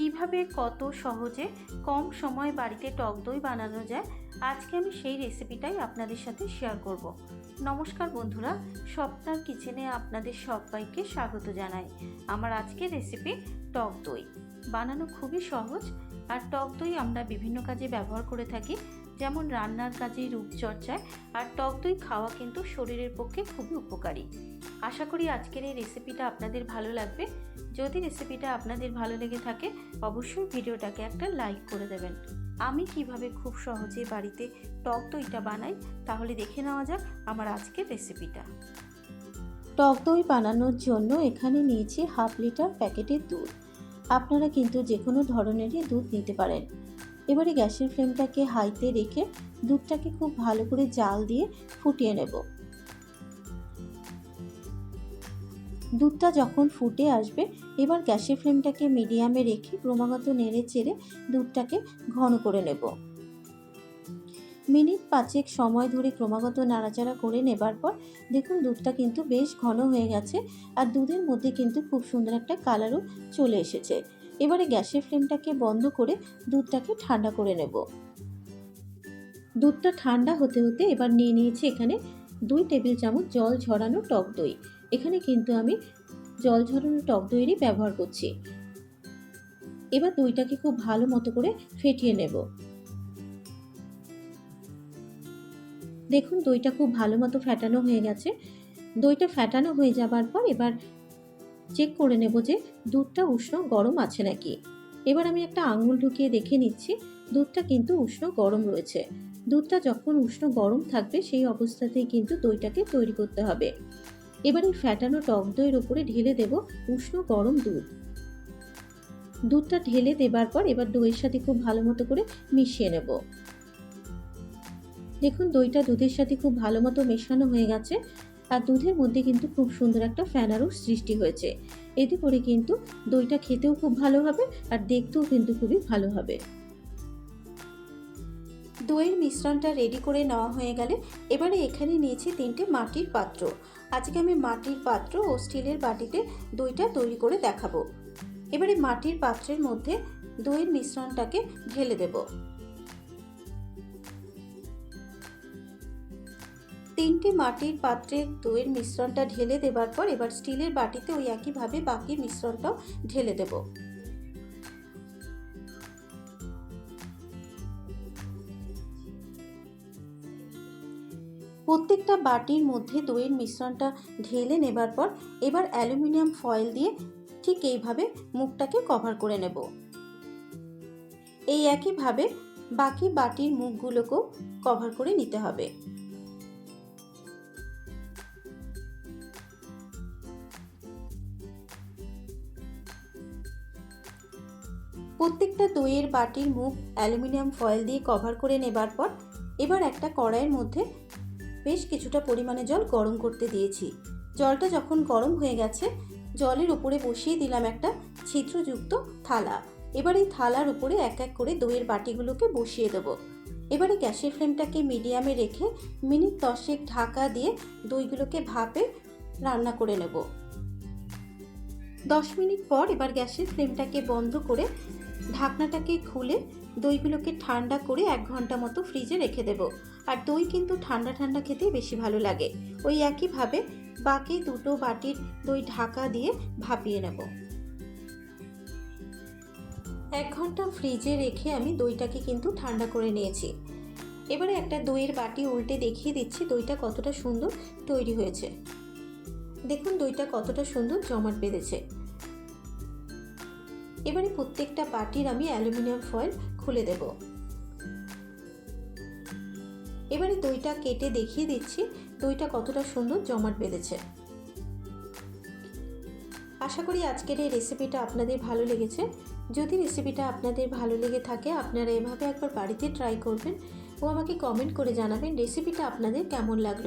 কীভাবে কত সহজে কম সময় বাড়িতে টক দই বানানো যায়, আজকে আমি সেই রেসিপিটাই আপনাদের সাথে শেয়ার করব। নমস্কার বন্ধুরা সপ্তাহ কিচেনে আপনাদের সবাইকে স্বাগত জানাই। আমার আজকের রেসিপি টক দই। বানানো খুবই সহজ আর টক দই আমরা বিভিন্ন কাজে ব্যবহার করে থাকি, যেমন রান্নার কাজে রূপচর্চায়, আর টক দই খাওয়া কিন্তু শরীরের পক্ষে খুবই উপকারী। আশা করি আজকের এই রেসিপিটা আপনাদের ভালো লাগবে। যদি রেসিপিটা আপনাদের ভালো লেগে থাকে, অবশ্যই ভিডিওটাকে একটা লাইক করে দেবেন। আমি কীভাবে খুব সহজে বাড়িতে টক দইটা বানাই, তাহলে দেখে নেওয়া যাক আমার আজকের রেসিপিটা টক দই বানানোর জন্য এখানে নিয়েছি হাফ লিটার প্যাকেটের দুধ। আপনারা কিন্তু যে কোনো ধরনেরই দুধ নিতে পারেন। এবারে গ্যাসের ফ্লেমটাকে হাইতে রেখে দুধটাকে খুব ভালো করে জাল দিয়ে ফুটিয়ে নেব। দুধটা যখন ফুটে আসবে, এবার গ্যাসের ফ্লেমটাকে মিডিয়ামে রেখে ক্রমাগত নেড়ে চেড়ে দুধটাকে ঘন করে নেব। মিনিট পাঁচেক সময় ধরে ক্রমাগত নাড়াচাড়া করে নেবার পর দেখুন দুধটা কিন্তু বেশ ঘন হয়ে গেছে আর দুধের মধ্যে কিন্তু খুব সুন্দর একটা কালারও চলে এসেছে। এবারে গ্যাসের ফ্লেমটাকে বন্ধ করে দুধটাকে ঠান্ডা করে নেব। দুধটা ঠান্ডা হতে হতে এবার নিয়ে নিয়েছি এখানে দুই টেবিল চামচ জল ঝরানো টক দই। এখানে কিন্তু আমি জল ঝরানো টক দইয়েরই ব্যবহার করছি। এবার দইটাকে খুব ভালো মতো করে ফেটিয়ে নেব। দেখুন দইটা খুব ভালো মতো ফ্যাটানো হয়ে গেছে। দইটা ফ্যাটানো হয়ে যাবার পর এবার চেক করে নেব যে দুধটা উষ্ণ গরম আছে নাকি। এবার আমি একটা আঙুল ঢুকিয়ে দেখে নিচ্ছি, দুধটা কিন্তু উষ্ণ গরম রয়েছে। দুধটা যখন উষ্ণ গরম থাকবে সেই অবস্থাতেই কিন্তু দইটাকে তৈরি করতে হবে। এবার এই ফ্যাটানো টক দইয়ের উপরে ঢেলে দেব উষ্ণ গরম দুধ। দুধটা ঢেলে দেবার পর এবার দইয়ের সাথে খুব ভালো মতো করে মিশিয়ে নেব। দেখুন, দইটা দুধের সাথে খুব ভালো মতো মেশানো হয়ে গেছে। আর দুধের মধ্যে কিন্তু খুব সুন্দর একটা ফ্যানারও সৃষ্টি হয়েছে। এতে করে কিন্তু দইটা খেতেও খুব ভালো হবে আর দেখতেও কিন্তু খুবই ভালো হবে। দইয়ের মিশ্রণটা রেডি করে নেওয়া হয়ে গেলে এবারে এখানে নিয়েছি তিনটে মাটির পাত্র। আজকে আমি মাটির পাত্র ও স্টিলের বাটিতে দইটা তৈরি করে দেখাবো। এবারে মাটির পাত্রের মধ্যে দইয়ের মিশ্রণটাকে ঢেলে দেব। তিনটি মাটির পাত্রে দইয়ের মিশ্রণটা ঢেলে দেবার পর এবার স্টিলের বাটিতে ওই একইভাবে বাকি মিশ্রণটাও ঢেলে দেবো। প্রত্যেকটা বাটির মধ্যে দইয়ের মিশ্রণটা ঢেলে নেবার পর এবার অ্যালুমিনিয়াম ফয়েল দিয়ে ঠিক এইভাবে মুখটাকে কভার করে নেব। এই একইভাবে বাকি বাটির মুখগুলোকেও কভার করে নিতে হবে। প্রত্যেকটা দইয়ের বাটির মুখ অ্যালুমিনিয়াম ফয়েল দিয়ে কভার করে নেবার পর এবার একটা কড়াইয়ের মধ্যে বেশ কিছুটা পরিমাণে জল গরম করতে দিয়েছি। জলটা যখন গরম হয়ে গেছে, জলের উপরে বসিয়ে দিলাম একটা ছিদ্রযুক্ত থালা। এবার এই থালার উপরে এক এক করে দইয়ের বাটিগুলোকে বসিয়ে দেবো। এবারে গ্যাসের ফ্লেমটাকে মিডিয়ামে রেখে মিনিট দশেক ঢাকা দিয়ে দইগুলোকে ভাপে রান্না করে নেব। দশ মিনিট পর এবার গ্যাসের ফ্লেমটাকে বন্ধ করে ঢাকনাটাকে খুলে দইগুলোকে ঠান্ডা করে এক ঘণ্টা মতো ফ্রিজে রেখে দেব। আর দই কিন্তু ঠান্ডা ঠান্ডা খেতেই বেশি ভালো লাগে। ওই একইভাবে বাকি দুটো বাটির দই ঢাকা দিয়ে ভাপিয়ে নেব। এক ঘণ্টা ফ্রিজে রেখে আমি দইটাকে কিন্তু ঠান্ডা করে নিয়েছি। এবারে একটা দইয়ের বাটি উল্টে দেখিয়ে দিচ্ছি দইটা কতটা সুন্দর তৈরি হয়েছে। দেখুন দইটা কতটা সুন্দর জমাট বেঁধেছে। এবারে প্রত্যেকটা বাটির আমি অ্যালুমিনিয়াম ফয়েল খুলে দেব। এবারে দইটা কেটে দেখিয়ে দিচ্ছি, দইটা কতটা সুন্দর জমাট বেঁধেছে। আশা করি আজকের এই রেসিপিটা আপনাদের ভালো লেগেছে। যদি রেসিপিটা আপনাদের ভালো লেগে থাকে, আপনারা এভাবে একবার বাড়িতে ট্রাই করবেন ও আমাকে কমেন্ট করে জানাবেন রেসিপিটা আপনাদের কেমন লাগল।